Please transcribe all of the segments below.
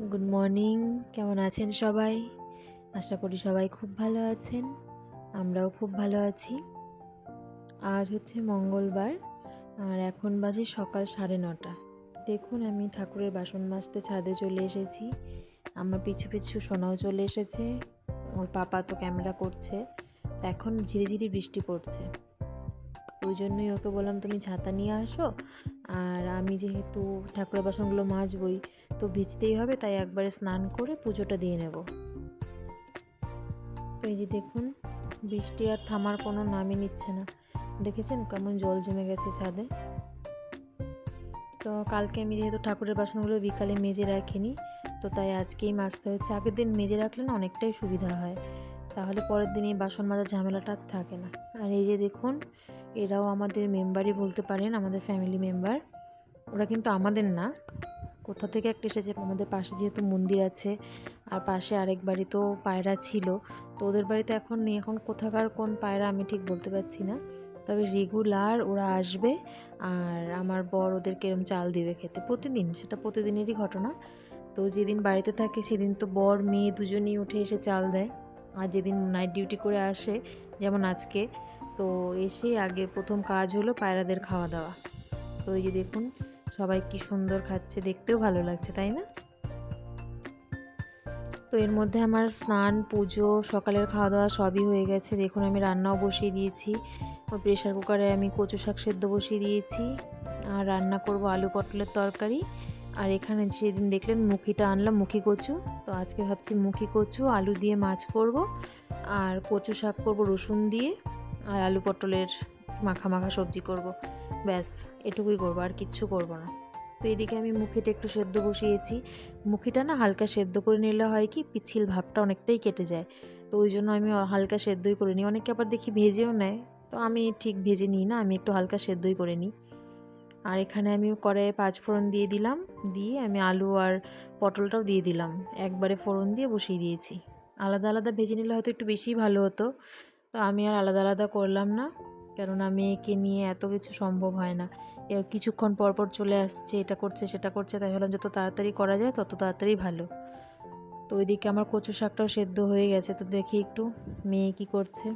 Good morning কেমন আছেন সবাই? আশা করি সবাই খুব ভালো আছেন। আমরাও খুব ভালো আছি। আজ হচ্ছে মঙ্গলবার, আর এখন বাজে সকাল সাড়ে নটা। দেখুন, আমি ঠাকুরের বাসন মাজতে ছাদে চলে এসেছি। আমার পিছু পিছু সোনাও চলে এসেছে। ওর পাপা তো ক্যামেরা করছে। এখন ঝিরিঝিরি বৃষ্টি পড়ছে। ওই জন্যই ওকে বললাম, তুমি ছাতা নিয়ে আসো আর আমি যেহেতু ঠাকুরের বাসনগুলো মাজবই, তো ভিজতেই হবে, তাই একবারে স্নান করে পুজোটা দিয়ে নেব। তো এই যে দেখুন, বৃষ্টি আর থামার কোনো নামই নিচ্ছে না। দেখেছেন কেমন জল জমে গেছে ছাদে? তো কালকে আমি যেহেতু ঠাকুরের বাসনগুলো বিকালে মেজে রাখিনি, তো তাই আজকেই মাজতে হচ্ছে। আগের দিন মেজে রাখলে না অনেকটাই সুবিধা হয়। তাহলে পরের দিন এই বাসন মাজার ঝামেলাটা থাকে না। আর এই যে দেখুন এরাও আমাদের মেম্বারই বলতে পারেন, আমাদের ফ্যামিলি মেম্বার ওরা কিন্তু আমাদের না। কোথা থেকে একটা এসেছে? আমাদের পাশে যেহেতু মন্দির আছে, আর পাশে আরেক বাড়িতেও পায়রা ছিল। তো ওদের বাড়িতে এখন নেই। এখন কোথাকার কোন পায়রা আমি ঠিক বলতে পারছি না। তবে রেগুলার ওরা আসবে, আর আমার বর ওদেরকে এরম চাল দিবে খেতে। প্রতিদিন, সেটা প্রতিদিনেরই ঘটনা। তো যেদিন বাড়িতে থাকে, সেদিন তো বর, মেয়ে দুজনেই উঠে এসে চাল দেয়। আর যেদিন নাইট ডিউটি করে আসে, যেমন আজকে তো এসে আগে প্রথম কাজ হলো পায়রাদের খাওয়া দাওয়া। তো এই যে দেখুন, সবাই কি সুন্দর খাচ্ছে, দেখতেও ভালো লাগছে, তাই না? তো এর মধ্যে আমার স্নান, পুজো, সকালের খাওয়া দাওয়া সবই হয়ে গেছে। দেখুন, আমি রান্নাও বসিয়ে দিয়েছি। প্রেশার কুকারে আমি কচু শাক সেদ্ধ বসিয়ে দিয়েছি। আর রান্না করব আলু পটলের তরকারি। আর এখানে সেদিন দেখলেন মুখিটা আনলাম, মুখি কচু। তো আজকে ভাবছি মুখি কচু, আলু দিয়ে মাছ করব। আর কচু শাক করব রসুন দিয়ে। আর আলু পটলের মাখা মাখা সবজি করব। ব্যাস, এটুকুই করব, আর কিচ্ছু করব না। তো এদিকে আমি মুখিটা একটু সেদ্ধ বসিয়েছি। মুখিটা না হালকা সেদ্ধ করে নিলে হয় কি, পিচ্ছিল ভাবটা অনেকটাই কেটে যায়। তো ওই জন্য আমি হালকা সেদ্ধই করে নিই। অনেকে আবার দেখি ভেজেও নেয়। তো আমি ঠিক ভেজে নিই না, আমি একটু হালকা সেদ্ধই করে নিই। আর এখানে আমি কড়াইয়ে পাঁচ ফোড়ন দিয়ে দিলাম। দিয়ে আমি আলু আর পটলটাও দিয়ে দিলাম। একবারে ফোড়ন দিয়ে বসিয়ে দিয়েছি। আলাদা আলাদা ভেজে নিলে হয়তো একটু বেশিই ভালো হতো। তো আমি আর আলাদা আলাদা করলাম না। কেননা মেয়েকে নিয়ে এত কিছু সম্ভব হয় না। এ কিছুক্ষণ পর পর চলে আসছে, এটা করছে, সেটা করছে, তাই ভাবলাম যত তাড়াতাড়ি করা যায় তত তাড়াতাড়ি ভালো। তো ওইদিকে আমার কচু শাকটাও সেদ্ধ হয়ে গেছে, তো দেখি একটু মেয়ে কি করছে।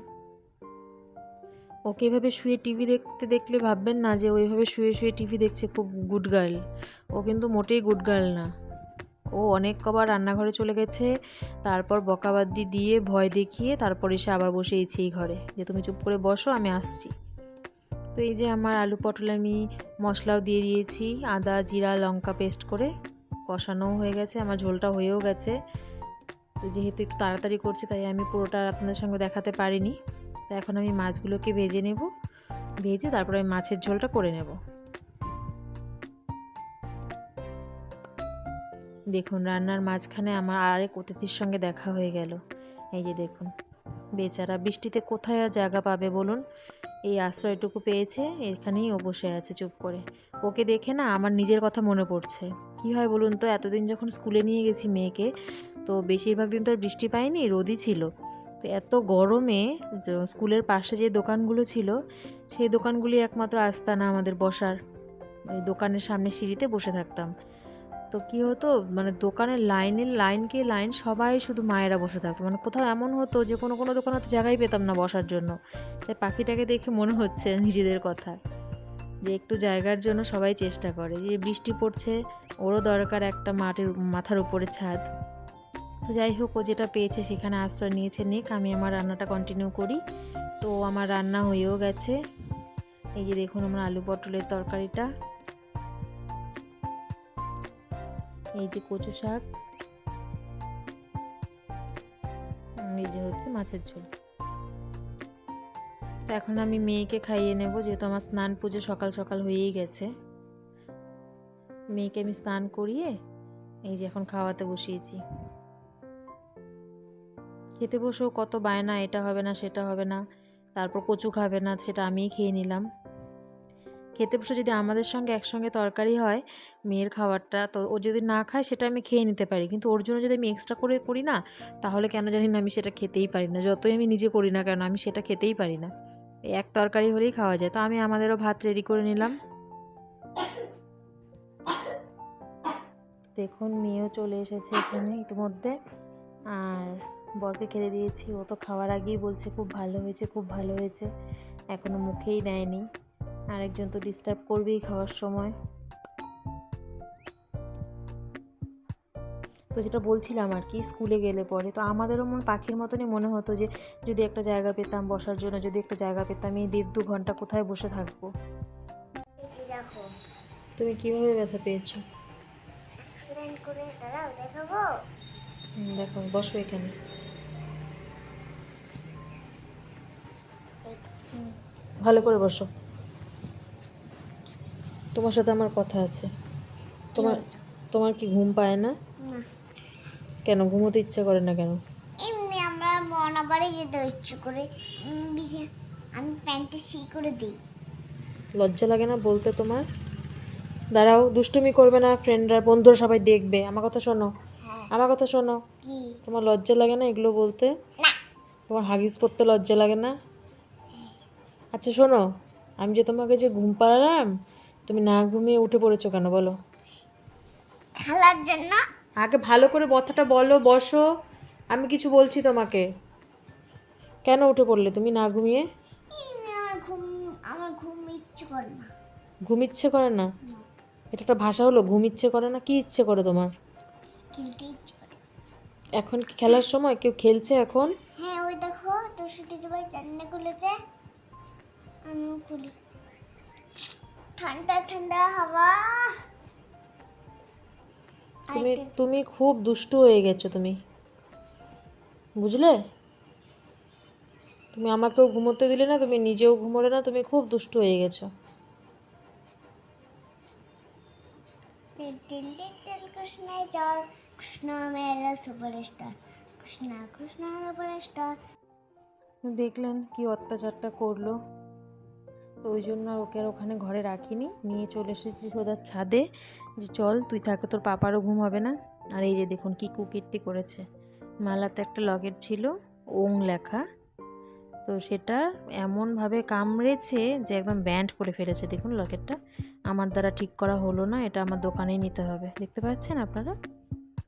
ওকে এভাবে শুয়ে টিভি দেখতে দেখলে ভাববেন না যে ওইভাবে শুয়ে শুয়ে টিভি দেখছে, খুব গুড গার্ল ও কিন্তু মোটেই গুড গার্ল না। ও অনেক কবার রান্নাঘরে চলে গেছে। তারপর বকাবাদ্দি দিয়ে ভয় দেখিয়ে তারপর এসে আবার বসেইছি এই ঘরে। যে তুমি চুপ করে বসো, আমি আসছি। তো এই যে আমার আলু পটল আমি মশলাও দিয়ে দিয়েছি, আদা, জিরা, লঙ্কা পেস্ট করে। কষানোও হয়ে গেছে, আমার ঝোলটা হয়েও গেছে। তো যেহেতু একটু তাড়াতাড়ি করছি, তাই আমি পুরোটা আপনাদের সঙ্গে দেখাতে পারিনি। তো এখন আমি মাছগুলোকে ভেজে নেব। ভেজে তারপরে আমি মাছের ঝোলটা করে নেব। দেখুন, রান্নার মাঝখানে আমার আরেক অতিথির সঙ্গে দেখা হয়ে গেল। এই যে দেখুন, বেচারা বৃষ্টিতে কোথায় আর জায়গা পাবে বলুন? এই আশ্রয়টুকু পেয়েছে, এখানেই ও বসে আছে চুপ করে। ওকে দেখে না আমার নিজের কথা মনে পড়ছে। কি হয় বলুন তো, এতদিন যখন স্কুলে নিয়ে গেছি মেয়েকে, তো বেশিরভাগ দিন তো আর বৃষ্টি পাইনি রোদই ছিল। তো এত গরমে স্কুলের পাশে যে দোকানগুলো ছিল, সেই দোকানগুলি একমাত্র আস্তানা আমাদের বসার। ওই দোকানের সামনে সিঁড়িতে বসে থাকতাম। তো কী হতো? মানে দোকানের লাইনের লাইনকে লাইন সবাই শুধু মায়েরা বসে থাকতো। মানে কোথাও এমন হতো যে কোনো কোনো দোকানে তো জায়গাই পেতাম না বসার জন্য। তাই পাখিটাকে দেখে মনে হচ্ছে নিজেদের কথা। যে একটু জায়গার জন্য সবাই চেষ্টা করে। যে বৃষ্টি পড়ছে, ওরও দরকার একটা মাটির মাথার উপরে ছাদ। তো যাই হোক, ও যেটা পেয়েছে সেখানে আশ্রয় নিয়েছে নিক। আমি আমার রান্নাটা কন্টিনিউ করি। তো আমার রান্না হয়েও গেছে। এই যে দেখুন আমার আলু পটলের তরকারিটা। এই যে কচু শাক এই যে হচ্ছে মাছের ঝোল। তো এখন আমি মেয়েকে খাইয়ে নেব, যেহেতু আমার স্নান পুজো সকাল সকাল হয়েই গেছে। মেয়েকে আমি স্নান করিয়ে এই যে এখন খাওয়াতে বসিয়েছি। খেতে বসেও কত বায়না, এটা হবে না, সেটা হবে না, তারপর কচু খাবে না, সেটা আমিই খেয়ে নিলাম। খেতে বসে যদি আমাদের সঙ্গে একসঙ্গে তরকারি হয়, মেয়ের খাবারটা, তো ও যদি না খায় সেটা আমি খেয়ে নিতে পারি। কিন্তু ওর জন্য যদি আমি এক্সট্রা করে করি না, তাহলে কেন জানি না আমি সেটা খেতেই পারি না। যতই আমি নিজে করি না কেন, আমি সেটা খেতেই পারি না। এক তরকারি হলেই খাওয়া যায়। তো আমি আমাদেরও ভাত রেডি করে নিলাম। দেখুন, মেয়েও চলে এসেছে এখানে ইতিমধ্যে। আর বরকে খেতে দিয়েছি। ও তো খাওয়ার আগেই বলছে, খুব ভালো হয়েছে, খুব ভালো হয়েছে। এখনও মুখেই দেয়নি। আরেকজন তো ডিস্টার্ব করবেই খাওয়ার সময়। তো যেটা বলছিলাম আর কি স্কুলে গেলে পরে। তো আমাদেরও মন পাখির মতনই মনে হতো যে যদি একটা জায়গা পেতাম বসার জন্য যদি একটা জায়গা পেতাম এই দেড় দু ঘণ্টা কোথায় বসে থাকব? তুমি কীভাবে ব্যথা পেয়েছ? অ্যাক্সিডেন্ট করে দাঁড়াও দেখাবো? দেখো বসো এখানে। ভালো করে বসো। তোমার সাথে আমার কথা আছে। তোমার তোমার কি ঘুম পায় না? কেন? ঘুমোতে ইচ্ছা করে না কেন? এমনি আমরা মনাবারে যেতে ইচ্ছে করে। আমি প্যান্টটা সি করে দিই। লজ্জা লাগে না বলতে তোমার? দাঁড়াও দুষ্টুমি করবে না ফ্রেন্ডরা বন্ধুরা সবাই দেখবে। আমার কথা শোনো। হ্যাঁ। আমার কথা শোনো। কি? তোমার লজ্জা লাগে না এগুলো বলতে? তোমার হাগিস পরতে লজ্জা লাগে না? আচ্ছা শোনো আমি যে তোমাকে যে ঘুম পাড়ালাম তুমি না ঘুমিয়ে উঠে পড়েছো কেন বলো? খেলার জন্য। আগে ভালো করে কথাটা বলো বসো। আমি কিছু বলছি তোমাকে। কেন উঠে পড়লে তুমি না ঘুমিয়ে? আমার ঘুম ইচ্ছে করে না। ঘুম ইচ্ছে করে না? এটা একটা ভাষা হলো ঘুম ইচ্ছে করে না? কি ইচ্ছে করে তোমার? খেলতে ইচ্ছে করে। এখন কি খেলার সময়? কেউ খেলছে এখন? হ্যাঁ ওই দেখো টুসুটি ভাই জান্না খুলেছে আমিও খুলি। ঠান্ডা ঠান্ডা হাওয়া। তুমি তুমি খুব দুষ্টু হয়ে গেছো তুমি। বুঝলে? তুমি আমাকেও ঘুমোতে দিলে না তুমি নিজেও ঘুমোলে না তুমি খুব দুষ্টু হয়ে গেছো। লিটিল লিটিল কৃষ্ণ জল কৃষ্ণ মেলা সুপারস্টার কৃষ্ণ কৃষ্ণ সুপারস্টার দেখলেন কি অত্যাচারটা করল। তো ওই জন্য আর ওকে আর ওখানে ঘরে রাখিনি। নিয়ে চলে এসেছি সোদার ছাদে। যে চল, তুই থাকে, তোর পাপারও ঘুম হবে না। আর এই যে দেখুন, কি কুকীর্তি করেছে। মালাতে একটা লকেট ছিল, ওং লেখা। তো সেটা এমনভাবে কামড়েছে যে একদম ব্যান্ড করে ফেলেছে। দেখুন লকেটটা আমার দ্বারা ঠিক করা হলো না, এটা আমার দোকানেই নিতে হবে। দেখতে পাচ্ছেন আপনারা?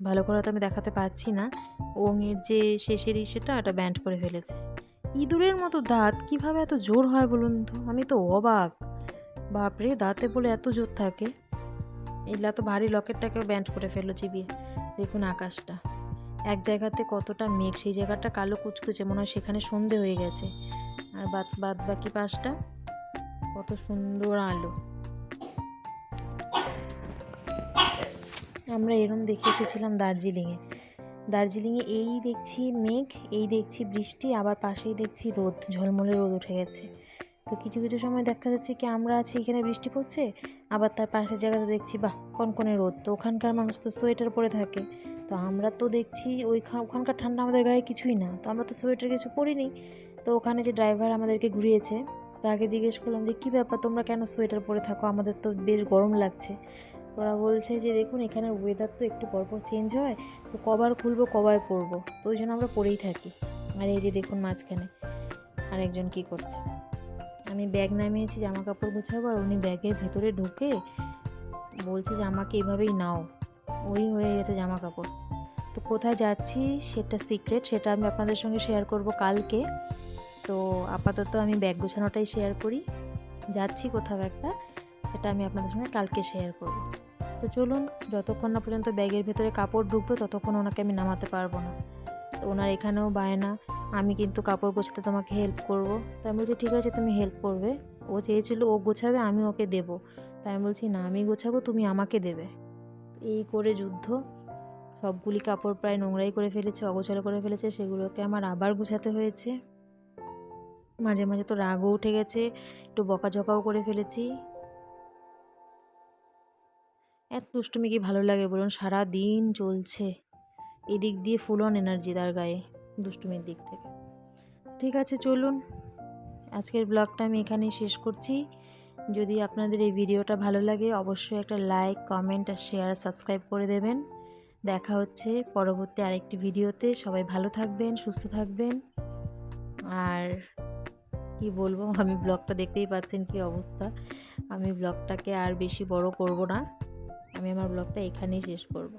ভালো করে তো আমি দেখাতে পাচ্ছি না। ওংয়ের যে শেষের ইসেটা এটা ব্যান্ড করে ফেলেছে। ইঁদুরের মতো দাঁত কীভাবে এত জোর হয় বলুন তো? আমি তো অবাক। বাপরে দাঁতে বলে এত জোর থাকে। এগুলা তো ভারী লকেটটাকেও ব্যান্ড করে ফেলল চিবিয়ে। দেখুন আকাশটা। এক জায়গাতে কতটা মেঘ, সেই জায়গাটা কালো কুচকুচে, মনে হয় সেখানে সন্ধে হয়ে গেছে। আর বাদ বাদ বাকি পাশটা কত সুন্দর আলো। আমরা এরম দেখে এসেছিলাম দার্জিলিংয়ে। দার্জিলিংয়ে এই দেখছি মেঘ, এই দেখছি বৃষ্টি, আবার পাশেই দেখছি রোদ, ঝলমলে রোদ উঠে গেছে। তো কিছু কিছু সময় দেখা যাচ্ছে কি আমরা আছি, এখানে বৃষ্টি পড়ছে, আবার তার পাশের জায়গাতে দেখছি, বাহ, কনকনে রোদ। তো ওখানকার মানুষ তো সোয়েটার পরে থাকে। তো আমরা তো দেখছি ওই ওখানকার ঠান্ডা আমাদের গায়ে কিছুই না। তো আমরা তো সোয়েটার কিছু পরিনি। তো ওখানে যে ড্রাইভার আমাদেরকে ঘুরিয়েছে তাকে জিজ্ঞেস করলাম যে, কী ব্যাপার? তোমরা কেন সোয়েটার পরে থাকো? আমাদের তো বেশ গরম লাগছে। ওরা বলছে যে, দেখুন এখানে ওয়েদার তো একটু পরপর চেঞ্জ হয়, তো কবার খুলবো, কবার পরবো। তো ওই জন্য আমরা পরেই থাকি। আর এই যে দেখুন মাঝখানে আরেকজন কি করছে। আমি ব্যাগ নামিয়েছি জামা কাপড় গোছাবো, আর উনি ব্যাগের ভেতরে ঢুকে বলছে যে, আমাকে এভাবেই নাও। ওই হয়ে গেছে জামা কাপড় তো কোথায় যাচ্ছি সেটা সিক্রেট সেটা আমি আপনাদের সঙ্গে শেয়ার করব কালকে। তো আপাতত আমি ব্যাগ গোছানোটাই শেয়ার করি। যাচ্ছি কোথাও একটা। সেটা আমি আপনাদের সঙ্গে কালকে শেয়ার করব। তো চলুন, যতক্ষণ না পর্যন্ত ব্যাগের ভেতরে কাপড় ঢুকবে, ততক্ষণ ওনাকে আমি নামাতে পারব না। তো ওনার এখানেও বায়না আমি কিন্তু কাপড় গোছাতে তোমাকে হেল্প করব। তাই আমি বলছি, ঠিক আছে, তুমি হেল্প করবে। ও চেয়েছিল ও গোছাবে, আমি ওকে দেব। তাই আমি বলছি, না, আমি গোছাবো, তুমি আমাকে দেবে। এই করে যুদ্ধ, সবগুলি কাপড় প্রায় নোংরাই করে ফেলেছে, অগোছালো করে ফেলেছে, সেগুলোকে আমার আবার গুছাতে হয়েছে। মাঝে মাঝে তো রাগও উঠে গেছে, একটু বকাঝকাও করে ফেলেছি। এত দুষ্টুমি কি ভালো লাগে বলুন? সারা দিন চলছে। এদিক দিয়ে ফুল অন এনার্জি তার গায়ে, দুষ্টুমির দিক থেকে। ঠিক আছে, চলুন। আজকের ব্লগটা আমি এখানেই শেষ করছি। যদি আপনাদের এই ভিডিওটা ভালো লাগে, অবশ্যই একটা লাইক কমেন্ট আর শেয়ার সাবস্ক্রাইব করে দেবেন। দেখা হচ্ছে পরবর্তী আরেকটি ভিডিওতে। সবাই ভালো থাকবেন, সুস্থ থাকবেন। আর কি বলব, আমি ব্লগটা দেখতেই পাচ্ছেন কি অবস্থা। আমি ব্লগটাকে আর বেশি বড় করব না। আমি আমার ব্লগটা এখানেই শেষ করব।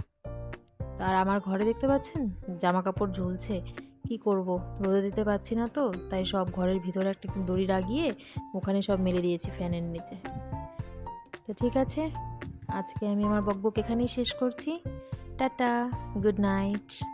তো আর আমার ঘরে দেখতে পাচ্ছেন? জামা কাপড় ঝুলছে। কি করব? রোদে দিতে পারছি না তো, তাই সব ঘরের ভিতরে একটা দড়ি লাগিয়ে ওখানে সব মেলে দিয়েছি ফ্যানের নিচে। তো ঠিক আছে, আজকে আমি আমার বকবক এখানেই শেষ করছি। টাটা, গুড নাইট।